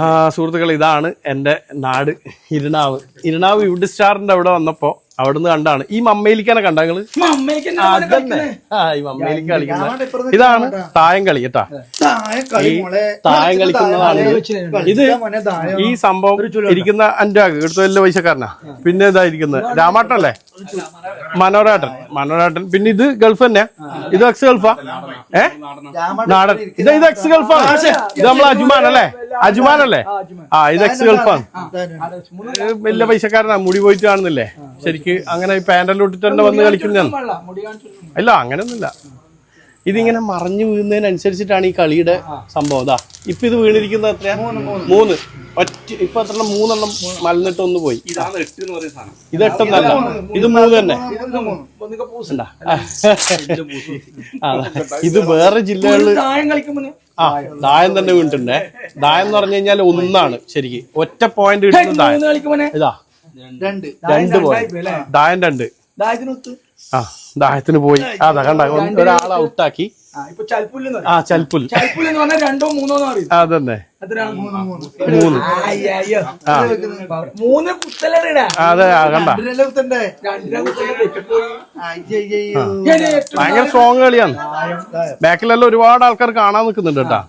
ആ സുഹൃത്തുക്കൾ ഇതാണ് എന്റെ നാട് ഇരുണാവ്. ഇരുണാവ് യുഡ് സ്റ്റാറിന്റെ അവിടെ വന്നപ്പോ അവിടുന്ന് കണ്ടാണ്. ഈ മമ്മയിലിക്കാനെ കണ്ട നിങ്ങൾ? ആ, അതന്നെ. ആ ഈ മമ്മയിലിക്ക് കളിക്കുന്ന ഇതാണ് തായം കളി കേട്ടാ. ഈ തായം കളിക്കുന്നതാണ് ഇത്. ഈ സംഭവം ഇരിക്കുന്ന അന്റെ എടുത്ത വലിയ പൈസക്കാരനാ? പിന്നെ ഇതായിരിക്കുന്നത് രാമാട്ടല്ലേ മനോരാട്ടൻ. മനോരാട്ടൻ. പിന്നെ ഇത് ഗൾഫ് തന്നെ ഇത് എക്സ് ഗൾഫാ? ഏ? നാടൻ. ഇത് ഇത് എക്സ് ഗൾഫാ ഇത് നമ്മൾ അജുമാൻ അല്ലേ അജുമാൻ. അല്ലേ ആ ഇത് എക്സ് ഗൾഫാണ്. വലിയ പൈസക്കാരനാ. മുടി പോയിട്ട് കാണുന്നില്ലേ? ശരിക്ക് അങ്ങനെ ഈ പാന്റെല്ലാം ഇട്ടിട്ട് തന്നെ വന്ന് കളിക്കുന്നതാണ്. കാണിച്ചു അല്ല അങ്ങനെയൊന്നുമില്ല. ഇതിങ്ങനെ മറിഞ്ഞു വീഴുന്നതിനനുസരിച്ചിട്ടാണ് ഈ കളിയുടെ സംഭവം. ഇതാ ഇപ്പൊ ഇത് വീണിരിക്കുന്നത് എത്രയാ? മൂന്ന് ഒറ്റ ഇപ്പൊ എത്ര മൂന്നെണ്ണം മലന്നിട്ട് ഒന്ന് പോയി ഇത് എട്ടൊന്നല്ല ഇത് മൂന്ന് തന്നെ. ഇത് വേറെ ജില്ലകളിൽ ആ ദായം തന്നെ വീണിട്ടുണ്ടേ. ദായം എന്ന് പറഞ്ഞു കഴിഞ്ഞാൽ ഒന്നാണ് ശരിക്ക്. ഒറ്റ പോയിന്റ് കിട്ടുന്ന ദായം. ഇതാ. രണ്ട്. രണ്ട് പോയിന്റ് ദായം രണ്ട്. ആ ദായത്തിന് പോയി. അതാ കണ്ട ഒരാളെ ഔട്ടാക്കി. ആ ഇപ്പൊ ചൽപ്പുല്ലെന്ന് ആ ചൽപ്പുൽ ചൽപ്പുൽ എന്ന് പറഞ്ഞാൽ രണ്ടോ മൂന്നോ അതന്നെ. മൂന്ന് മൂന്ന്. അതെ കണ്ട? ഭയങ്കര സ്ട്രോങ് കളിയാണ്. ബാക്കിലെല്ലാം ഒരുപാട് ആൾക്കാർ കാണാൻ നിൽക്കുന്നുണ്ട് കേട്ടാ.